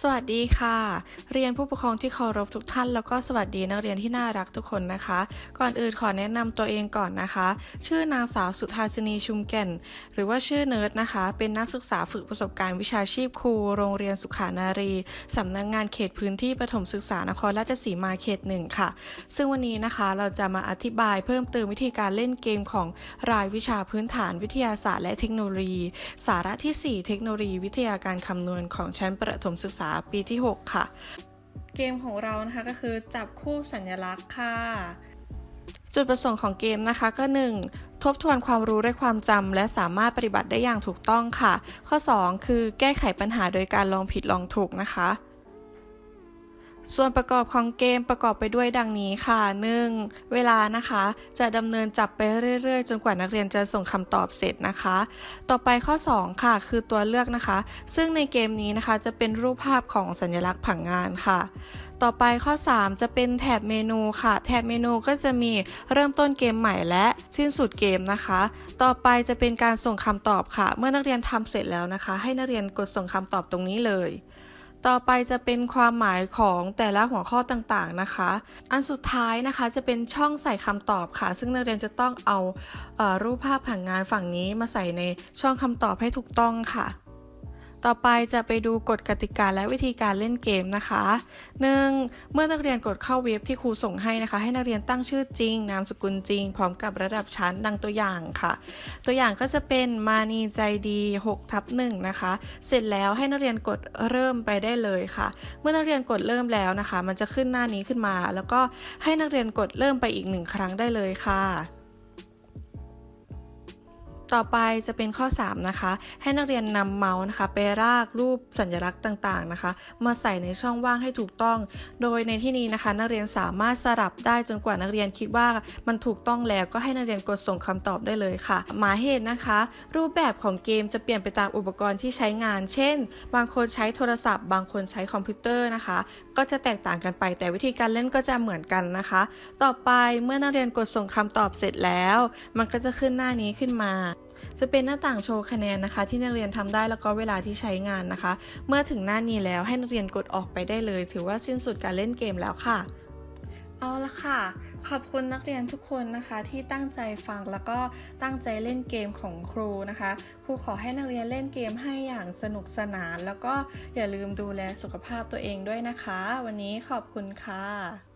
สวัสดีค่ะ เรียนผู้ปกครองที่เคารพทุกท่าน แล้วก็สวัสดีนักเรียนที่น่ารักทุกคนนะคะ ก่อนอื่นขอแนะนำตัวเองก่อนนะคะ ชื่อนางสาวสุธาสินีชุมแก่น หรือว่าชื่อเนิร์ดนะคะ เป็นนักศึกษาฝึกประสบการณ์วิชาชีพครู โรงเรียนสุขานารีสำนักงานเขตพื้นที่ประถมศึกษานครราชสีมาเขตหนึ่งค่ะ ซึ่งวันนี้นะคะเราจะมาอธิบายเพิ่มเติมวิธีการเล่นเกมของรายวิชาพื้นฐานวิทยาศาสตร์และเทคโนโลยี สาระที่ 4 เทคโนโลยีวิทยาการคำนวณของชั้นประถมศึกษาปีที่ 6 ค่ะ เกมของเรานะคะก็คือจับคู่สัญลักษณ์ค่ะ จุดประสงค์ของเกมนะคะก็ 1. ทบทวนความรู้และความจำและสามารถปฏิบัติได้อย่างถูกต้องค่ะ ข้อ 2 คือแก้ไขปัญหาโดยการลองผิดลองถูกนะคะ ส่วนประกอบของเกมประกอบไปด้วยดังนี้ค่ะ 1. เวลานะคะ จะดำเนินจับไปเรื่อยๆ จนกว่านักเรียนจะส่งคำตอบเสร็จนะคะ ต่อไปข้อ 2 ค่ะ คือตัวเลือกนะคะ ซึ่งในเกมนี้นะคะจะเป็นรูปภาพของสัญลักษณ์ผังงานค่ะ ต่อไปข้อ 3 จะเป็นแถบเมนูค่ะ แถบเมนูก็จะมีเริ่มต้นเกมใหม่และสิ้นสุดเกมนะคะ ต่อไปจะเป็นการส่งคำตอบค่ะ เมื่อนักเรียนทำเสร็จแล้วนะคะ ให้นักเรียนกดส่งคำตอบตรงนี้เลย ต่อไปจะเป็นความหมายของแต่ละหัวข้อต่างๆนะคะ อันสุดท้ายนะคะจะเป็นช่องใส่คำตอบค่ะ ซึ่งนักเรียนจะต้องเอาเอ่อรูปภาพผังงานฝั่งนี้มาใส่ในช่องคำตอบให้ถูกต้องค่ะ ต่อไปจะไปดูกฎกติกาและวิธีการเล่นเกมนะคะ 1. เมื่อนักเรียนกดเข้าเว็บที่ครูส่งให้นะคะ ให้นักเรียนตั้งชื่อจริง นามสกุลจริง พร้อมกับระดับชั้นดังตัวอย่างค่ะ ตัวอย่างก็จะเป็นมานีใจดี6ทับ1นะคะ เสร็จแล้วให้นักเรียนกดเริ่มไปได้เลยค่ะ เมื่อนักเรียนกดเริ่มแล้วนะคะ มันจะขึ้นหน้านี้ขึ้นมา แล้วก็ให้นักเรียนกดเริ่มไปอีกหนึ่งครั้งได้เลยค่ะ ต่อไปจะเป็นข้อ 3 นะคะ ให้นักเรียนนำเมาส์นะคะ ไปรากรูปสัญลักษณ์ต่างๆนะคะ มาใส่ในช่องว่างให้ถูกต้อง โดยในที่นี้นะคะ นักเรียนสามารถสลับได้จนกว่านักเรียนคิดว่ามันถูกต้องแล้วก็ให้นักเรียนกดส่งคำตอบได้เลยค่ะ หมายเหตุนะคะ รูปแบบของเกมจะเปลี่ยนไปตามอุปกรณ์ที่ใช้งาน เช่น บางคนใช้โทรศัพท์ บางคนใช้คอมพิวเตอร์นะคะ ก็จะแตกต่างกันไป แต่วิธีการเล่นก็จะเหมือนกันนะคะ ต่อไปเมื่อนักเรียนกดส่งคำตอบเสร็จแล้ว มันก็จะขึ้นหน้านี้ขึ้นมา จะเป็นหน้าต่างโชว์คะแนนนะคะ ที่นักเรียนทำได้แล้วก็เวลาที่ใช้งานนะคะ เมื่อถึงหน้านี้แล้วให้นักเรียนกดออกไปได้เลย ถือว่าสิ้นสุดการเล่นเกมแล้วค่ะ เอาละค่ะ ขอบคุณนักเรียนทุกคนนะคะ ที่ตั้งใจฟังแล้วก็ตั้งใจเล่นเกมของครูนะคะ ครูขอให้นักเรียนเล่นเกมให้อย่างสนุกสนาน แล้วก็อย่าลืมดูแลสุขภาพตัวเองด้วยนะคะ วันนี้ขอบคุณค่ะ